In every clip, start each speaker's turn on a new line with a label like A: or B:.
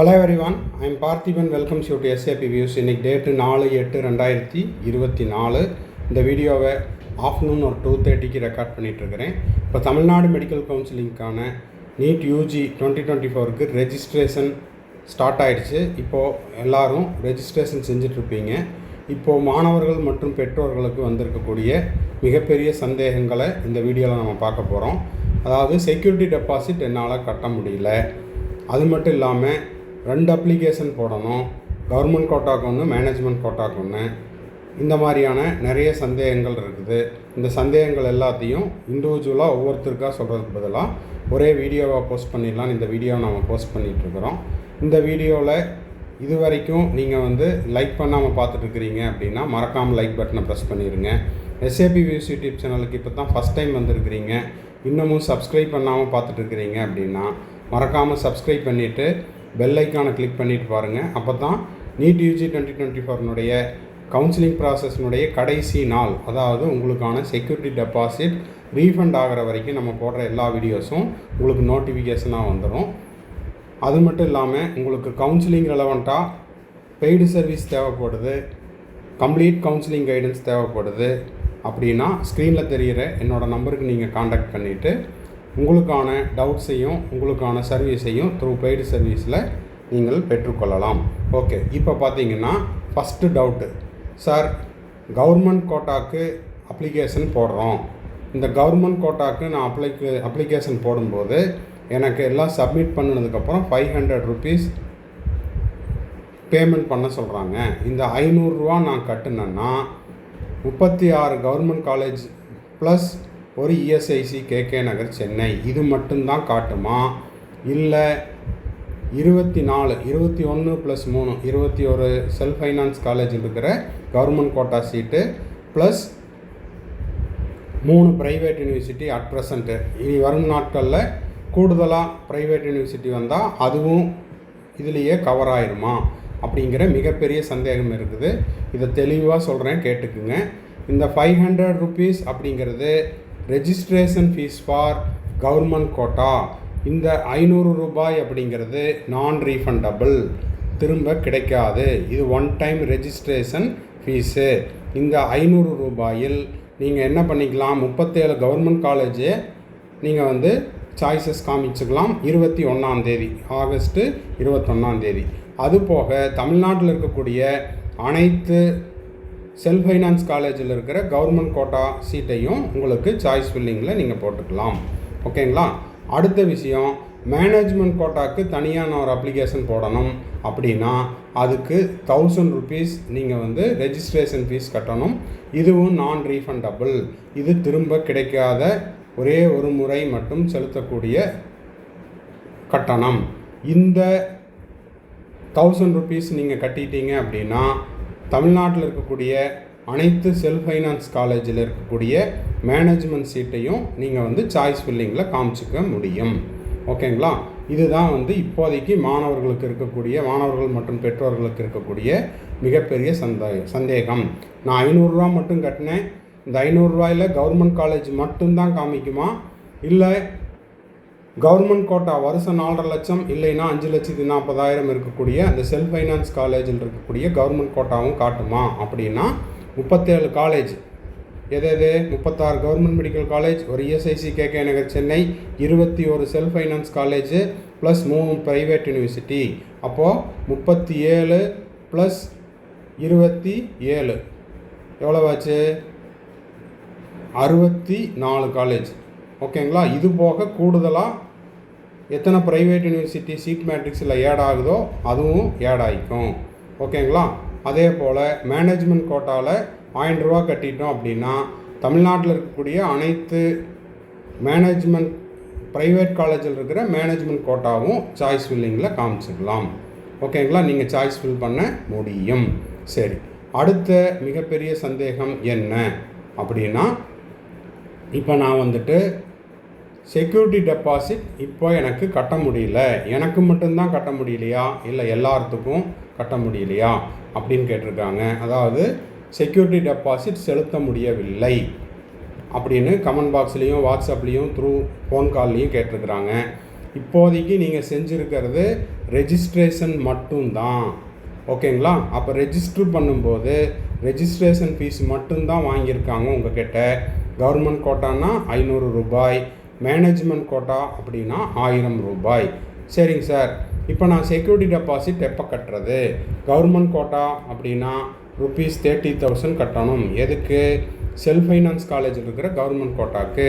A: Hello everyone I'm Parthiban welcomes you to SAP views இன்னைக்கு date நாலு எட்டு ரெண்டாயிரத்தி இருபத்தி நாலு. இந்த வீடியோவை ஆஃப்டர்நூன் ஒரு டூ தேர்ட்டிக்கு ரெக்கார்ட் பண்ணிகிட்ருக்கிறேன் இப்போ தமிழ்நாடு மெடிக்கல் கவுன்சிலிங்க்கான நீட் யூஜி டுவெண்ட்டி டுவெண்ட்டி ஃபோருக்கு ரெஜிஸ்ட்ரேஷன் ஸ்டார்ட் ஆகிடுச்சு இப்போது எல்லோரும் ரெஜிஸ்ட்ரேஷன் செஞ்சிட்ருப்பீங்க இப்போது மாணவர்கள் மற்றும் பெற்றோர்களுக்கு வந்திருக்கக்கூடிய மிகப்பெரிய சந்தேகங்களை இந்த வீடியோவில் நம்ம பார்க்க போகிறோம் அதாவது செக்யூரிட்டி டெபாசிட் என்னால் கட்ட முடியல. அது மட்டும் இல்லாமல் ரெண்டு அப்ளிகேஷன் போடணும். கவர்மெண்ட் கோட்டாக்கு ஒன்று மேனேஜ்மெண்ட் கோட்டாக்கு ஒன்று இந்த மாதிரியான நிறைய சந்தேகங்கள் இருக்குது. இந்த சந்தேகங்கள் எல்லாத்தையும் இண்டிவிஜுவலாக ஒவ்வொருத்தருக்காக சொல்கிறதுக்கு பதிலாக ஒரே வீடியோவாக போஸ்ட் பண்ணிடலாம்னு இந்த வீடியோவை நம்ம போஸ்ட் பண்ணிகிட்ருக்குறோம் இந்த வீடியோவில் இது வரைக்கும் நீங்கள் வந்து லைக் பண்ணாமல் பார்த்துட்ருக்கிறீங்க அப்படின்னா மறக்காமல் லைக் பட்டனை ப்ரெஸ் பண்ணிடுங்க எஸ்ஏபி வியூஸ் யூடியூப் சேனலுக்கு இப்போ தான் ஃபஸ்ட் டைம் வந்திருக்கிறீங்க. இன்னமும் சப்ஸ்கிரைப் பண்ணாமல் பார்த்துட்ருக்கிறீங்க அப்படின்னா மறக்காமல் சப்ஸ்கிரைப் பண்ணிவிட்டு பெல் ஐக்கானை கிளிக் பண்ணிட்டு பாருங்கள் அப்போ தான் நீட் யூஜி டுவெண்ட்டி டுவெண்ட்டி ஃபோர்னுடைய கவுன்சிலிங் ப்ராசஸ்னுடைய கடைசி நாள் அதாவது உங்களுக்கான செக்யூரிட்டி டெபாசிட் ரீஃபண்ட் ஆகிற வரைக்கும் நம்ம போடுற எல்லா வீடியோஸும் உங்களுக்கு நோட்டிஃபிகேஷனாக வந்துடும் அது மட்டும் இல்லாமல் உங்களுக்கு கவுன்சிலிங் ரெலவெண்ட்டாக பெய்டு சர்வீஸ் தேவைப்படுது கம்ப்ளீட் கவுன்சிலிங் கைடன்ஸ் தேவைப்படுது அப்படின்னா ஸ்க்ரீனில் தெரிகிற என்னோடய நம்பருக்கு நீங்கள் காண்டாக்ட் பண்ணிவிட்டு உங்களுக்கான டவுட்ஸையும் உங்களுக்கான சர்வீஸையும் த்ரூ பெய்டு சர்வீஸில் நீங்கள் பெற்றுக்கொள்ளலாம். ஓகே இப்போ பார்த்தீங்கன்னா ஃபஸ்ட்டு டவுட்டு சார் கவர்மெண்ட் கோட்டாக்கு அப்ளிகேஷன் போடுறோம். இந்த கவர்மெண்ட் கோட்டாக்கு நான் அப்ளிகே அப்ளிகேஷன் போடும்போது எனக்கு எல்லாம் சப்மிட் பண்ணினதுக்கப்புறம் ஃபைவ் ஹண்ட்ரட் ருபீஸ் பேமெண்ட் பண்ண சொல்கிறாங்க இந்த ஐநூறுரூவா நான் கட்டினேன்னா முப்பத்தி ஆறு கவர்மெண்ட் காலேஜ் ப்ளஸ் ஒரு இஎஸ்ஐசி கேகே நகர் சென்னை. இது மட்டும்தான் காட்டுமா? இல்லை இருபத்தி நாலு இருபத்தி ஒன்று ப்ளஸ் மூணு இருபத்தி ஒரு செல்ஃப் ஃபைனான்ஸ் காலேஜ் இருக்கிற கவர்மெண்ட் கோட்டா சீட்டு ப்ளஸ் மூணு ப்ரைவேட் யூனிவர்சிட்டி அட் ப்ரெசண்ட்டு இனி வரும் நாட்களில் கூடுதலாக ப்ரைவேட் யூனிவர்சிட்டி வந்தால் அதுவும் இதுலேயே கவர் ஆயிருமா? அப்படிங்கிற மிகப்பெரிய சந்தேகம் இருக்குது. இதை தெளிவாக சொல்கிறேன் கேட்டுக்குங்க. இந்த ஃபைவ் ஹண்ட்ரட் ருபீஸ் அப்படிங்கிறது registration fees for government quota இந்த ஐநூறு ரூபாய் அப்படிங்கிறது நான் ரீஃபண்டபிள் திரும்ப கிடைக்காது. இது ஒன் டைம் ரெஜிஸ்ட்ரேஷன் ஃபீஸு இந்த ஐநூறு ரூபாயில் நீங்கள் என்ன பண்ணிக்கலாம்? முப்பத்தேழு கவர்மெண்ட் காலேஜு நீங்கள் வந்து சாய்ஸஸ் காமிச்சுக்கலாம். இருபத்தி ஒன்றாந்தேதி ஆகஸ்ட்டு இருபத்தொன்னாந்தேதி அதுபோக தமிழ்நாட்டில் இருக்கக்கூடிய அனைத்து செல்ஃப் ஃபைனான்ஸ் காலேஜில் இருக்கிற கவர்மெண்ட் கோட்டா சீட்டையும் உங்களுக்கு சாய்ஸ் ஃபில்லிங்கில் நீங்கள் போட்டுக்கலாம். ஓகேங்களா? அடுத்த விஷயம் மேனேஜ்மெண்ட் கோட்டாக்கு தனியாக நான் ஒரு அப்ளிகேஷன் போடணும் அப்படின்னா அதுக்கு தௌசண்ட் ருபீஸ் நீங்கள் வந்து ரெஜிஸ்ட்ரேஷன் ஃபீஸ் கட்டணும். இதுவும் நான் ரீஃபண்டபிள் இது திரும்ப கிடைக்காத ஒரே ஒரு முறை மட்டும் செலுத்தக்கூடிய கட்டணம். இந்த தௌசண்ட் ருபீஸ் நீங்கள் கட்டிட்டீங்க அப்படின்னா தமிழ்நாட்டில் இருக்கக்கூடிய அனைத்து செல்ஃப் ஃபைனான்ஸ் காலேஜில் இருக்கக்கூடிய மேனேஜ்மெண்ட் சீட்டையும் நீங்கள் வந்து சாய்ஸ் ஃபில்லிங்கில் காமிச்சிக்க முடியும். ஓகேங்களா இதுதான் வந்து இப்போதைக்கு மாணவர்களுக்கு இருக்கக்கூடிய மாணவர்கள் மற்றும் பெற்றோர்களுக்கு இருக்கக்கூடிய மிகப்பெரிய சந்தே சந்தேகம். நான் ஐநூறுரூவா மட்டும் கட்டினேன். இந்த ஐநூறுரூவாயில் கவர்மெண்ட் காலேஜ் மட்டும்தான் காமிக்குமா? இல்லை கவர்மெண்ட் கோட்டா வருஷம் நாலரை லட்சம் இல்லைன்னா அஞ்சு லட்சத்தி நாற்பதாயிரம் இருக்கக்கூடிய அந்த செல்ஃப் ஃபைனான்ஸ் காலேஜில் இருக்கக்கூடிய கவர்மெண்ட் கோட்டாவும் காட்டுமா? அப்படின்னா முப்பத்தேழு காலேஜ் எது எது? முப்பத்தாறு கவர்மெண்ட் மெடிக்கல் காலேஜ் ஒரு இஎஸ்ஐசி கேகே நகர் சென்னை இருபத்தி ஒரு செல்ஃப் ஃபைனான்ஸ் காலேஜ் ப்ளஸ் மூணு ப்ரைவேட் யூனிவர்சிட்டி அப்போது முப்பத்தி ஏழு ப்ளஸ் இருபத்தி ஏழு எவ்வளோவாச்சு அறுபத்தி நாலு காலேஜ் ஓகேங்களா? இது போக கூடுதலாக எத்தனை ப்ரைவேட் யூனிவர்சிட்டி சீட் மேட்ரிக்ஸில் ஏட் ஆகுதோ அதுவும் ஏட் ஆகிக்கும் ஓகேங்களா? அதே போல் மேனேஜ்மெண்ட் கோட்டாவில் ஆயிரம் ரூபா கட்டிட்டோம் அப்படின்னா தமிழ்நாட்டில் இருக்கக்கூடிய அனைத்து மேனேஜ்மெண்ட் ப்ரைவேட் காலேஜில் இருக்கிற மேனேஜ்மெண்ட் கோட்டாவும் சாய்ஸ் ஃபில்லிங்கில் காமிச்சிக்கலாம் ஓகேங்களா? நீங்கள் சாய்ஸ் ஃபில் பண்ண முடியும். சரி. அடுத்த மிகப்பெரிய சந்தேகம் என்ன அப்படின்னா இப்போ நான் வந்துட்டு செக்யூரிட்டி டெபாசிட் இப்போ எனக்கு கட்ட முடியல. எனக்கு மட்டும்தான் கட்ட முடியலையா? இல்லை எல்லாத்துக்கும் கட்ட முடியலையா? அப்படின்னு கேட்டிருக்காங்க. அதாவது செக்யூரிட்டி டெபாசிட் செலுத்த முடியவில்லை அப்படின்னு கமெண்ட் பாக்ஸ்லேயும் வாட்ஸ்அப்லேயும் த்ரூ ஃபோன் கால்லையும் கேட்டிருக்கிறாங்க. இப்போதைக்கு நீங்கள் செஞ்சுருக்கிறது ரெஜிஸ்ட்ரேஷன் மட்டும்தான். ஓகேங்களா? அப்போ ரெஜிஸ்டர் பண்ணும்போது ரெஜிஸ்ட்ரேஷன் ஃபீஸ் மட்டும்தான் வாங்கியிருக்காங்க உங்ககிட்ட. கவர்மெண்ட் கோட்டான்னா ஐநூறு ரூபாய். மேனேஜ்மெண்ட் கோட்டா அப்படின்னா ஆயிரம் ரூபாய். சரிங்க சார் இப்போ நான் செக்யூரிட்டி டெபாசிட் எப்போ கட்டுறது? கவர்மெண்ட் கோட்டா அப்படின்னா ருபீஸ் தேர்ட்டி தௌசண்ட் கட்டணும். எதுக்கு? செல்ஃப் ஃபைனான்ஸ் காலேஜ் இருக்கிற கவர்மெண்ட் கோட்டாக்கு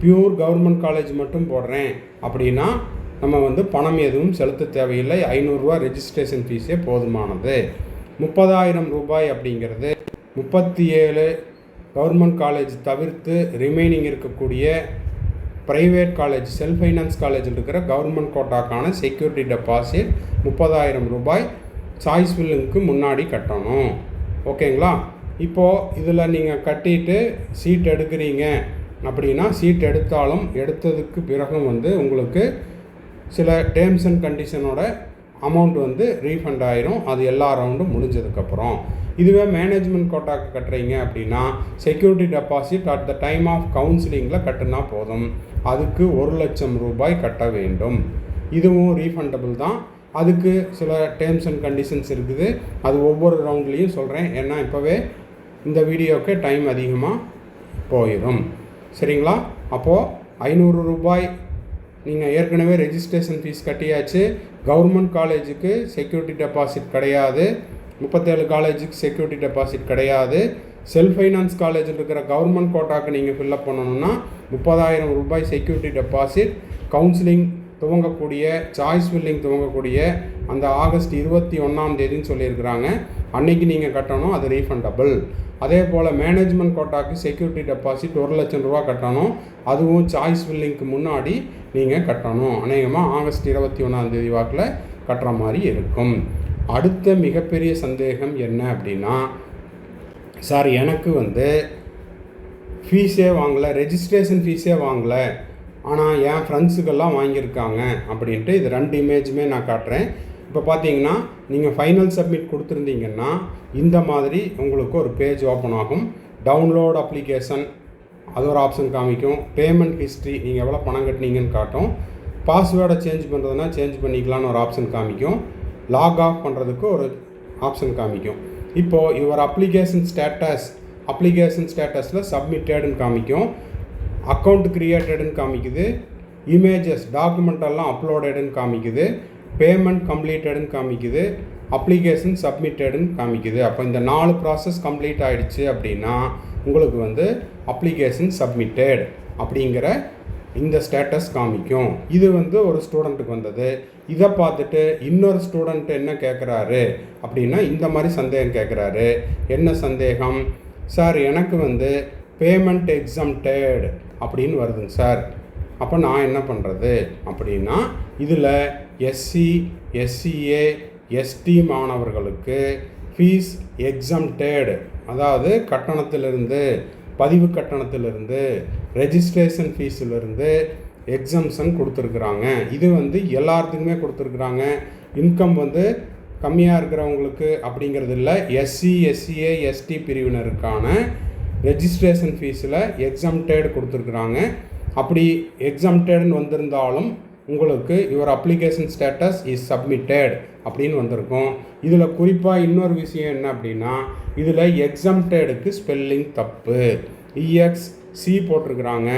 A: பியூர் கவர்மெண்ட் காலேஜ் மட்டும் போடுறேன். அப்படின்னா நம்ம வந்து பணம் எதுவும் செலுத்த தேவையில்லை. ஐநூறுரூவா ரெஜிஸ்ட்ரேஷன் ஃபீஸே போதுமானது. முப்பதாயிரம் ரூபாய் அப்படிங்கிறது முப்பத்தி ஏழு கவர்மெண்ட் காலேஜ் தவிர்த்து ரிமைனிங் இருக்கக்கூடிய ப்ரைவேட் காலேஜ் செல்ஃப் ஃபைனான்ஸ் காலேஜில் இருக்கிற கவர்மெண்ட் கோட்டாக்கான செக்யூரிட்டி டெபாசிட் முப்பதாயிரம் ரூபாய் சாய்ஸ் ஃபில்லுக்கு முன்னாடி கட்டணும். ஓகேங்களா? இப்போது இதில் நீங்கள் கட்டிட்டு சீட் எடுக்கிறீங்க அப்படின்னா சீட் எடுத்தாலும் எடுத்ததுக்கு பிறகும் வந்து உங்களுக்கு சில டேர்ம்ஸ் அண்ட் கண்டிஷனோட அமௌண்ட் வந்து ரீஃபண்ட் ஆயிரும். அது எல்லா ரவுண்டும் முடிஞ்சதுக்கப்புறம் இதுவே மேனேஜ்மெண்ட் கோட்டாக்கு கட்டுறீங்க அப்படின்னா security deposit at the time of கவுன்சிலிங்கில் கட்டுனா போதும். அதுக்கு ஒரு லட்சம் ரூபாய் கட்ட வேண்டும். இதுவும் ரீஃபண்டபிள் தான். அதுக்கு சில டேர்ம்ஸ் அண்ட் கண்டிஷன்ஸ் இருக்குது. அது ஒவ்வொரு ரவுண்ட்லேயும் சொல்கிறேன் ஏன்னா இப்போவே இந்த வீடியோவுக்கு டைம் அதிகமாக போயிடும் சரிங்களா? அப்போது ஐநூறு ரூபாய் நீங்கள் ஏற்கனவே ரெஜிஸ்ட்ரேஷன் ஃபீஸ் கட்டியாச்சு. கவர்மெண்ட் காலேஜுக்கு செக்யூரிட்டி டெபாசிட் கிடையாது. முப்பத்தேழு காலேஜுக்கு செக்யூரிட்டி டெபாசிட் கிடையாது. செல்ஃப் ஃபைனான்ஸ் காலேஜில் இருக்கிற கவர்மெண்ட் கோட்டாக்கு நீங்கள் ஃபில்லப் பண்ணணும்னா முப்பதாயிரம் ரூபாய் செக்யூரிட்டி டெபாசிட் கவுன்சிலிங் துவங்கக்கூடிய சாய்ஸ் ஃபில்லிங் துவங்கக்கூடிய அந்த ஆகஸ்ட் இருபத்தி ஒன்றாம் தேதின்னு சொல்லியிருக்கிறாங்க. அன்னைக்கு நீங்கள் கட்டணும் அது ரீஃபண்டபிள் அதே போல் மேனேஜ்மெண்ட் கோட்டாக்கு செக்யூரிட்டி டெபாசிட் ஒரு லட்சம் ரூபா கட்டணும். அதுவும் சாய்ஸ் ஃபில்லிங்க்கு முன்னாடி நீங்கள் கட்டணும். அநேகமாக ஆகஸ்ட் இருபத்தி ஒன்றாம் தேதி வாக்கில் கட்டுற மாதிரி இருக்கும். அடுத்த மிகப்பெரிய சந்தேகம் என்ன அப்படின்னா சார் எனக்கு வந்து ஃபீஸே வாங்கலை ரெஜிஸ்ட்ரேஷன் ஃபீஸே வாங்கலை ஆனால் என் ஃப்ரெண்ட்ஸுக்கெல்லாம் வாங்கியிருக்காங்க அப்படின்ட்டு இது ரெண்டு இமேஜுமே நான் காட்டுறேன். இப்போ பார்த்தீங்கன்னா நீங்கள் ஃபைனல் சப்மிட் கொடுத்துருந்தீங்கன்னா இந்த மாதிரி உங்களுக்கு ஒரு பேஜ் ஓப்பன் ஆகும். டவுன்லோட் அப்ளிகேஷன் அது ஒரு ஆப்ஷன் காமிக்கும். பேமெண்ட் ஹிஸ்ட்ரி நீங்கள் எவ்வளோ பணம் கட்டினீங்கன்னு காட்டும். பாஸ்வேர்டை சேஞ்ச் பண்ணுறதுனா சேஞ்ச் பண்ணிக்கலான்னு ஒரு ஆப்ஷன் காமிக்கும். லாக் ஆஃப் பண்ணுறதுக்கு ஒரு ஆப்ஷன் காமிக்கும். இப்போது யுவர் அப்ளிகேஷன் ஸ்டேட்டஸ் அப்ளிகேஷன் ஸ்டேட்டஸில் சப்மிட்டடுன்னு காமிக்கும். அக்கௌண்ட் க்ரியேட்டடுன்னு காமிக்குது. இமேஜஸ் டாக்குமெண்டெல்லாம் அப்லோடடுன்னு காமிக்குது. பேமெண்ட் கம்ப்ளீட்டடுன்னு காமிக்குது. அப்ளிகேஷன் சப்மிட்டடுன்னு காமிக்குது. அப்போ இந்த நாலு ப்ராசஸ் கம்ப்ளீட் ஆகிடுச்சு அப்படின்னா உங்களுக்கு வந்து அப்ளிகேஷன் சப்மிட்டட் அப்படிங்கிற இந்த ஸ்டேட்டஸ் காமிக்கும். இது வந்து ஒரு ஸ்டூடெண்ட்டுக்கு வந்தது. இதை பார்த்துட்டு இன்னொரு ஸ்டூடெண்ட் என்ன கேட்குறாரு அப்படின்னா இந்த மாதிரி சந்தேகம் கேட்குறாரு என்ன சந்தேகம்? சார் எனக்கு வந்து பேமெண்ட் எக்ஸம்டேடு அப்படின்னு வருதுங்க சார். அப்போ நான் என்ன பண்ணுறது அப்படின்னா இதில் எஸ்சி எஸ்சிஏ எஸ்டி மாணவர்களுக்கு ஃபீஸ் எக்ஸம்டேடு அதாவது கட்டணத்திலிருந்து பதிவு கட்டணத்திலிருந்து ரெஜிஸ்ட்ரேஷன் ஃபீஸிலிருந்து எக்ஸம்ஷன் கொடுத்துருக்குறாங்க. இது வந்து எல்லாத்துக்குமே கொடுத்துருக்குறாங்க. இன்கம் வந்து கம்மியாக இருக்கிறவங்களுக்கு அப்படிங்கிறது இல்லை. எஸ்சி எஸ்சிஏ எஸ்டி பிரிவினருக்கான ரெஜிஸ்ட்ரேஷன் ஃபீஸில் எக்ஸம்டேட் கொடுத்துருக்குறாங்க. அப்படி எக்ஸம்டேடுன்னு வந்திருந்தாலும் உங்களுக்கு your application status is submitted அப்படின்னு வந்திருக்கும். இதில் குறிப்பாக இன்னொரு விஷயம் என்ன அப்படின்னா இதில் எக்ஸம்டேடுக்கு ஸ்பெல்லிங் தப்பு. இஎக்ஸ் சி போட்டிருக்கிறாங்க.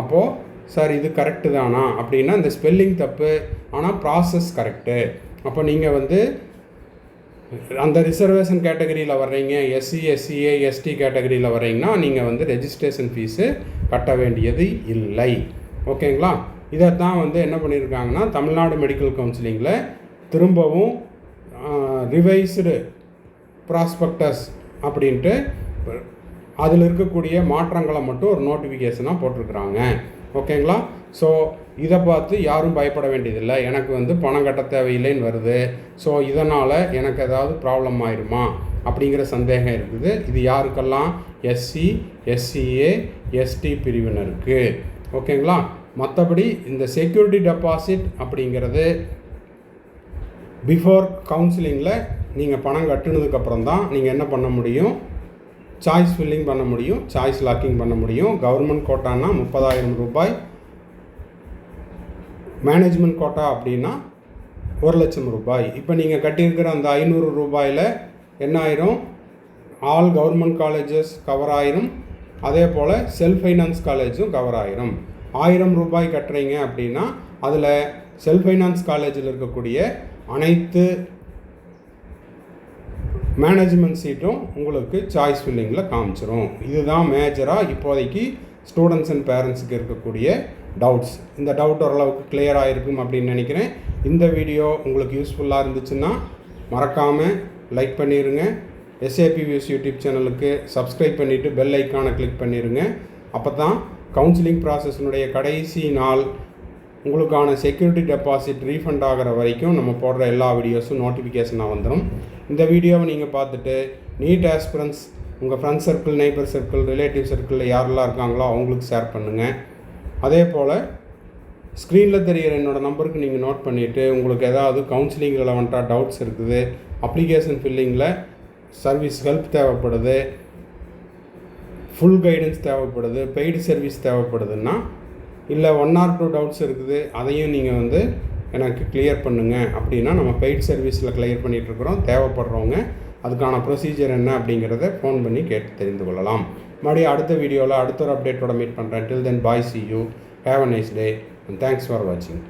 A: அப்போது சார் இது கரெக்டு தானா? அப்படின்னா இந்த ஸ்பெல்லிங் தப்பு. ஆனால் ப்ராசஸ் கரெக்டு அப்போ நீங்கள் வந்து அந்த ரிசர்வேஷன் கேட்டகரியில் வர்றீங்க எஸ்சி எஸ்சிஏ எஸ்டி கேட்டகரியில் வர்றீங்கன்னா நீங்கள் வந்து ரெஜிஸ்ட்ரேஷன் ஃபீஸு கட்ட வேண்டியது இல்லை. ஓகேங்களா இதைத்தான் வந்து என்ன பண்ணியிருக்காங்கன்னா தமிழ்நாடு மெடிக்கல் கவுன்சிலிங்கில் திரும்பவும் ரிவைஸ்டு ப்ராஸ்பெக்டஸ் அப்படின்ட்டு அதில் இருக்கக்கூடிய மாற்றங்களை மட்டும் ஒரு நோட்டிஃபிகேஷனாக போட்டிருக்கிறாங்க. ஓகேங்களா? ஸோ இதை பார்த்து யாரும் பயப்பட வேண்டியதில்லை. எனக்கு வந்து பணம் கட்ட தேவையில்லைன்னு வருது. ஸோ இதனால் எனக்கு ஏதாவது ப்ராப்ளம் ஆயிருமா? அப்படிங்கிற சந்தேகம் இருக்குது. இது யாருக்கெல்லாம்? எஸ்சி எஸ்சிஏ எஸ்டி பிரிவினருக்கு. ஓகேங்களா? மற்றபடி இந்த செக்யூரிட்டி டெபாசிட் அப்படிங்கிறது பிஃபோர் கவுன்சிலிங்கில் நீங்கள் பணம் கட்டினதுக்கப்புறம் தான் நீங்கள் என்ன பண்ண முடியும்? சாய்ஸ் ஃபில்லிங் பண்ண முடியும் சாய்ஸ் லாக்கிங் பண்ண முடியும். கவர்மெண்ட் கோட்டானா முப்பதாயிரம் ரூபாய். மேனேஜ்மெண்ட் கோட்டா அப்படின்னா ஒரு லட்சம் ரூபாய். இப்போ நீங்கள் கட்டியிருக்கிற அந்த ஐநூறு ரூபாயில் என்ன ஆயிரும்? ஆல் கவர்மெண்ட் காலேஜஸ் கவர் ஆயிரும். அதே போல் செல்ஃப் ஃபைனான்ஸ் காலேஜும் கவர் ஆயிரும். ஆயிரம் ரூபாய் கட்டுறீங்க அப்படின்னா அதில் செல்ஃப் ஃபைனான்ஸ் காலேஜில் இருக்கக்கூடிய அனைத்து மேனேஜ்மெண்ட் சீட்டும் உங்களுக்கு சாய்ஸ் ஃபில்லிங்கில் காமிச்சிரும். இதுதான் மேஜராக இப்போதைக்கு ஸ்டூடெண்ட்ஸ் அண்ட் பேரண்ட்ஸுக்கு இருக்கக்கூடிய டவுட்ஸ் இந்த டவுட் ஓரளவுக்கு கிளியராக ஆகிருக்கும் அப்படின்னு நினைக்கிறேன். இந்த வீடியோ உங்களுக்கு யூஸ்ஃபுல்லாக இருந்துச்சுன்னா மறக்காமல் லைக் பண்ணிடுங்க எஸ்ஏபி வியூஸ் யூடியூப் சேனலுக்கு சப்ஸ்கிரைப் பண்ணிவிட்டு பெல் ஐக்கானை கிளிக் பண்ணிடுங்க அப்போ தான் கவுன்சிலிங் ப்ராசஸினுடைய கடைசி நாள் உங்களுக்கான செக்யூரிட்டி டெபாசிட் ரீஃபண்ட் ஆகிற வரைக்கும் நம்ம போடுற எல்லா வீடியோஸும் நோட்டிஃபிகேஷனாக வந்துடும். இந்த வீடியோவை நீங்கள் பார்த்துட்டு நீட் ஆஸ்பிரன்ஸ் உங்கள் friends circle neighbour circle relative சர்க்கிளில் யாரெல்லாம் இருக்காங்களோ அவங்களுக்கு ஷேர் பண்ணுங்கள் அதே போல் ஸ்க்ரீனில் தெரிகிற என்னோடய நம்பருக்கு நீங்கள் நோட் பண்ணிவிட்டு உங்களுக்கு ஏதாவது கவுன்சிலிங் ரிலவெண்ட்டாக டவுட்ஸ் இருக்குது அப்ளிகேஷன் ஃபில்லிங்கில் சர்வீஸ் ஹெல்ப் தேவைப்படுது ஃபுல் கைடன்ஸ் தேவைப்படுது பெய்டு சர்வீஸ் தேவைப்படுதுன்னா இல்லை ஒன் ஆர் டூ டவுட்ஸ் இருக்குது அதையும் நீங்கள் வந்து எனக்கு கிளியர் பண்ணுங்கள் அப்படின்னா நம்ம பெய்ட் சர்வீஸில் கிளியர் பண்ணிகிட்ருக்குறோம் தேவைப்படுறவங்க அதுக்கான ப்ரொசீஜர் என்ன அப்படிங்கிறத ஃபோன் பண்ணி கேட்டு தெரிந்து கொள்ளலாம். மறுபடியும் அடுத்த வீடியோவில் அடுத்த ஒரு அப்டேட்டோட மீட் பண்ணுறேன் till then bye see you have a nice day and thanks for வாட்சிங்